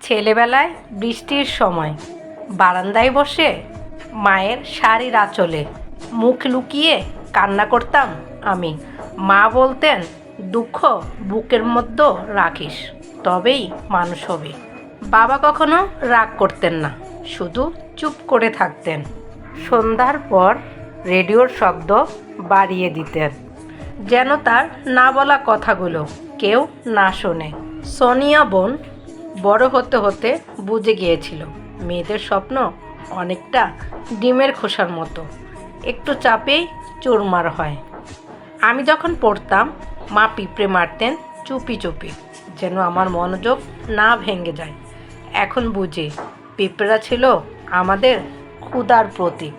ছেলেবেলায় বৃষ্টির সময় বারান্দায় বসে মায়ের শাড়ির আঁচলে মুখ লুকিয়ে কান্না করতাম আমি। মা বলতেন, দুঃখ বুকের মধ্যে রাখিস, তবেই মানুষ হবে। বাবা কখনো রাগ করতেন না, শুধু চুপ করে থাকতেন। সন্ধ্যার পর রেডিওর শব্দ বাড়িয়ে দিতেন, যেন তার না বলা কথাগুলো কেউ না শোনে। সোনিয়া বোন বড় হতে হতে বুঝে গিয়েছিল, মেয়েদের স্বপ্ন অনেকটা ডিমের খোসার মতো। একটু চাপেই চুরমার হয়। আমি যখন পড়তাম, মা পিঁপড়ে মারতেন চুপি চুপি, যেন আমার মনোযোগ না ভেঙে যায়। এখন বুঝি, পিঁপড়া ছিল আমাদের ক্ষুদার প্রতীক।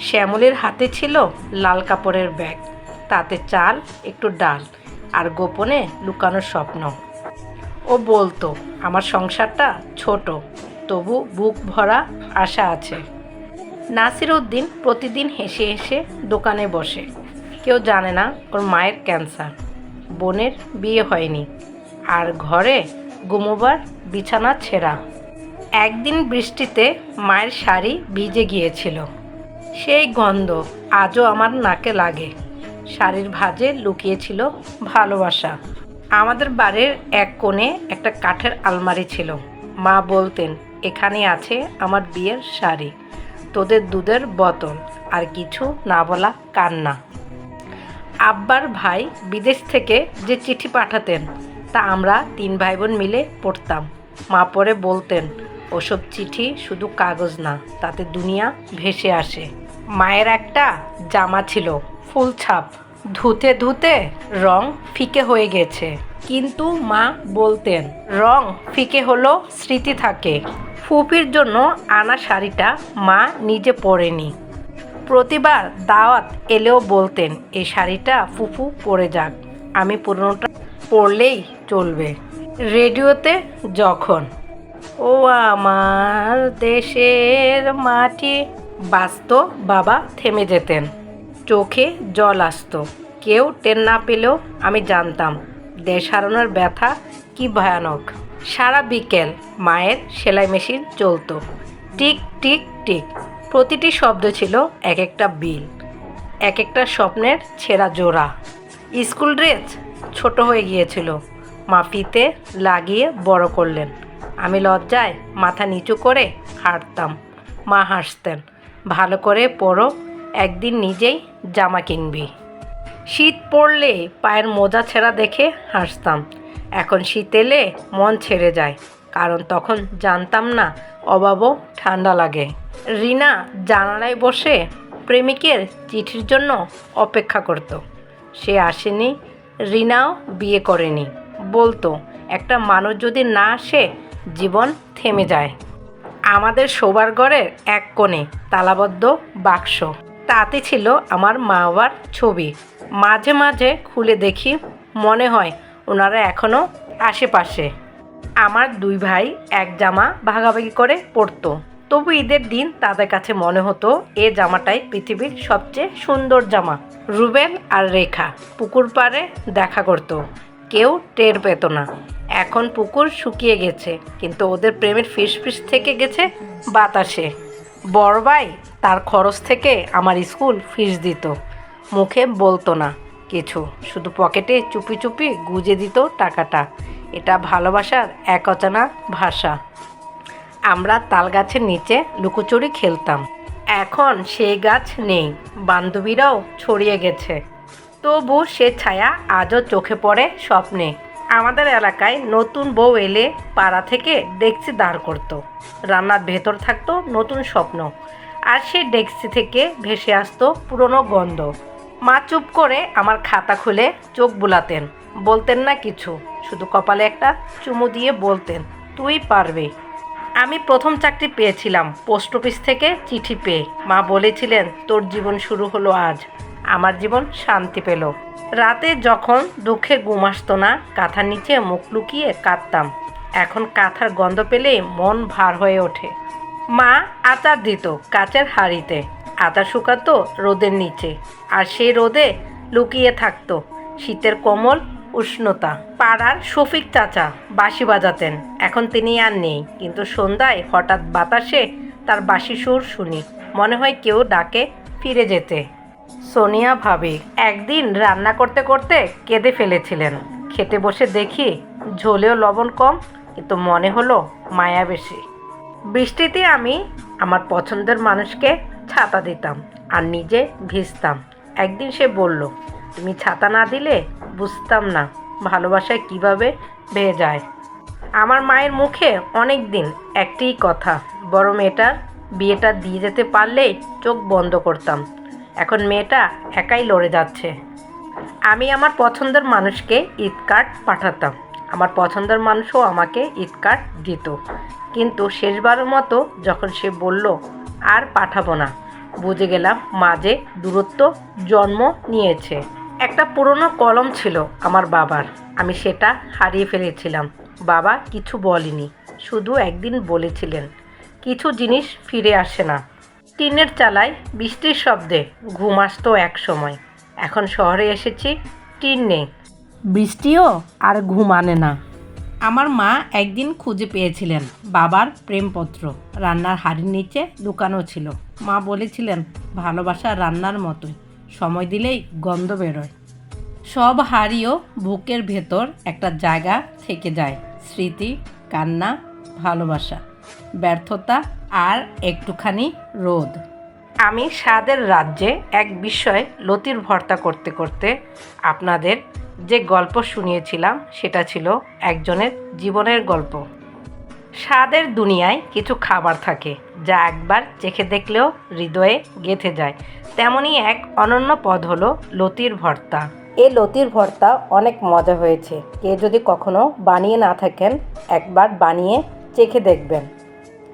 শ্যামলের হাতে ছিল লাল কাপড়ের ব্যাগ, তাতে চাল, একটু ডাল, আর গোপনে লুকানোর স্বপ্ন। ও বলতো, আমার সংসারটা ছোট, তবু বুক ভরা আশা আছে। নাসির উদ্দিন প্রতিদিন হেসে হেসে দোকানে বসে। কেউ জানে না ওর মায়ের ক্যান্সার। বোনের বিয়ে হয়নি। আর ঘরে গুমোবার বিছানা ছেঁড়া। একদিন বৃষ্টিতে মায়ের শাড়ি ভিজে গিয়েছিল। সেই গন্ধ আজও আমার নাকে লাগে। শাড়ির ভাঁজে লুকিয়েছিল ভালোবাসা। আমাদের বাড়ির এক কোণে একটা কাঠের আলমারি ছিল। মা বলতেন, এখানে আছে আমার বিয়ের শাড়ি, তোদের দুধের বোতল আর কিছু না বলা কান্না। আব্বার ভাই বিদেশ থেকে যে চিঠি পাঠাতেন, তা আমরা তিন ভাই বোন মিলে পড়তাম। মা পরে বলতেন, ওসব চিঠি শুধু কাগজ না, তাতে দুনিয়া ভেসে আসে। মায়ের একটা জামা ছিল, ফুল ছাপ। ধুতে ধুতে রং ফিকে হয়ে গেছে। কিন্তু মা বলতেন, রং ফিকে হলো স্মৃতি থাকে। ফুপির জন্য আনা শাড়িটা মা নিজে পরেনি। প্রতিবার দাওয়াত এলেও বলতেন এই শাড়িটা ফুফু পরে যাক, আমি পুরনোটা পরলেই চলবে। রেডিওতে যখন, ও আমার দেশের মাটি, বাস্ত বাবা থেমে যেতেন। চোখে জল আসতো। কেউ টের না পেলেও আমি জানতাম, দেশ হারানোর ব্যথা কি ভয়ানক। সারা বিকেল মায়ের সেলাই মেশিন চলতো। Tick tick tick. প্রতিটি শব্দ ছিল এক একটা বিল এক একটা স্বপ্নের ছেঁড়া জোড়া। স্কুল ড্রেস ছোট হয়ে গিয়েছিল। মাফিতে লাগিয়ে বড় করলেন। আমি লজ্জায় মাথা নিচু করে হাঁটতাম। মা হাসতেন, ভালো করে পরো একদিন নিজেই জামা কিনবি। শীত পড়লে পায়ের মোজা ছেঁড়া দেখে হাসতাম। এখন শীত এলে মন ছেড়ে যায়, কারণ তখন জানতাম না অভাবও ঠান্ডা লাগে। রিনা জানালায় বসে প্রেমিকের চিঠির জন্য অপেক্ষা করত। সে আসেনি, রিনাও বিয়ে করেনি। বলতো, একটা মানুষ যদি না আসে, জীবন থেমে যায়। আমাদের শোবার ঘরের এক কোণে তালাবদ্ধ বাক্স। তাতে ছিল আমার মা বাবার ছবি। মাঝে মাঝে খুলে দেখি, মনে হয় ওনারা এখনও আশেপাশে। আমার দুই ভাই এক জামা ভাগাভাগি করে পরতো। তবু ঈদের দিন তাদের কাছে মনে হতো, এ জামাটাই পৃথিবীর সবচেয়ে সুন্দর জামা। রুবেল আর রেখা পুকুর পাড়ে দেখা করতো। কেউ টের পেত না। এখন পুকুর শুকিয়ে গেছে, কিন্তু ওদের প্রেমের ফিসফিস থেকে গেছে বাতাসে। বড় ভাই, তার খরচ থেকে আমার স্কুল ফিস দিত। মুখে বলতো না কিছু, শুধু পকেটে চুপি চুপি গুজে দিত টাকাটা। এটা ভালোবাসার এক অচানা ভাষা। আমরা তাল গাছের নিচে লুকোচুরি খেলতাম। এখন সেই গাছ নেই, বান্ধবীরাও ছড়িয়ে গেছে। তবু সে ছায়া আজও চোখে পড়ে স্বপ্নে। আমাদের এলাকায় নতুন বউ এলে পাড়া থেকে ডেকচি দাঁড় করতো। রান্নার ভেতর থাকতো নতুন স্বপ্ন। আর সেই ডেকচি থেকে ভেসে আসতো পুরনো গন্ধ। মা চুপ করে আমার খাতা খুলে চোখ বুলাতেন। বলতেন না কিছু, শুধু কপালে একটা চুমু দিয়ে বলতেন, তুই পারবে। আমি প্রথম চাকরি পেয়েছিলাম, পোস্ট অফিস থেকে চিঠি পেয়ে। মা বলেছিলেন, তোর জীবন শুরু হলো আজ। আমার জীবন শান্তি পেল। রাতে যখন দুঃখে ঘুম আসতো না, কাঁথার নিচে মুখ লুকিয়ে কাঁদতাম। এখন কাঁথার গন্ধ পেলে মন ভার হয়ে ওঠে। মা আচার দিত কাচের হাঁড়িতে। আচার শুকাতো রোদের নিচে। আর সেই রোদে লুকিয়ে থাকতো শীতের কোমল উষ্ণতা। পাড়ার শফিক চাচা বাঁশি বাজাতেন। এখন তিনি আর নেই। কিন্তু সন্ধ্যায় হঠাৎ বাতাসে তার বাঁশি সুর শুনি। মনে হয় কেউ ডাকে ফিরে যেতে। সোনিয়া ভাবি একদিন রান্না করতে করতে কেঁদে ফেলেছিলেন। খেতে বসে দেখি ঝোলেও লবণ কম, কিন্তু মনে হলো মায়া বেশি। বৃষ্টিতে আমি আমার পছন্দের মানুষকে ছাতা দিতাম আর নিজে ভিজতাম। একদিন সে বলল, তুমি ছাতা না দিলে বুঝতাম না ভালোবাসায় কীভাবে বেয়ে যায়? আমার মায়ের মুখে অনেক দিন একটিই কথা, বড় মেয়েটার বিয়েটা দিয়ে যেতে পারলেই চোখ বন্ধ করতাম। এখন মেয়েটা একাই লড়ে যাচ্ছে। আমি আমার পছন্দের মানুষকে ঈদ কার্ড পাঠাতাম। আমার পছন্দের মানুষও আমাকে ঈদ কার্ড দিত। কিন্তু শেষবারের মতো যখন সে বলল, আর পাঠাবো না, বুঝে গেলাম মাঝে দূরত্ব জন্ম নিয়েছে। একটা পুরনো কলম ছিল আমার বাবার। আমি সেটা হারিয়ে ফেলেছিলাম। বাবা কিছু বলেনি, শুধু একদিন বলেছিলেন, কিছু জিনিস ফিরে আসে না। টিনের চালায় বৃষ্টির শব্দে ঘুম আসতো এক সময়। এখন শহরে এসেছি, টিন নেই। বৃষ্টিও আর ঘুম আনে না। আমার মা একদিন খুঁজে পেয়েছিলেন বাবার প্রেমপত্র। রান্নার হাড়ির নিচে লুকানো ছিল। মা বলেছিলেন, ভালোবাসা রান্নার মতোই। সময় দিলেই গন্ধ বেরোয়। সব হারিও বুকের ভেতর একটা জায়গা থেকে যায়। স্মৃতি, কান্না, ভালোবাসা, ব্যর্থতা আর একটুখানি রোদ। আমি স্বাদের রাজ্যে এক বিষয় লতির ভর্তা করতে করতে আপনাদের যে গল্প শুনিয়েছিলাম, সেটা ছিল একজনের জীবনের গল্প। স্বাদের দুনিয়ায় কিছু খাবার থাকে, যা একবার চেখে দেখলেও হৃদয়ে গেঁথে যায়। তেমনই এক অনন্য পদ হলো লতির ভর্তা। এই লতির ভর্তা অনেক মজা হয়েছে। কে যদি কখনো বানিয়ে না থাকেন, একবার বানিয়ে চেখে দেখবেন।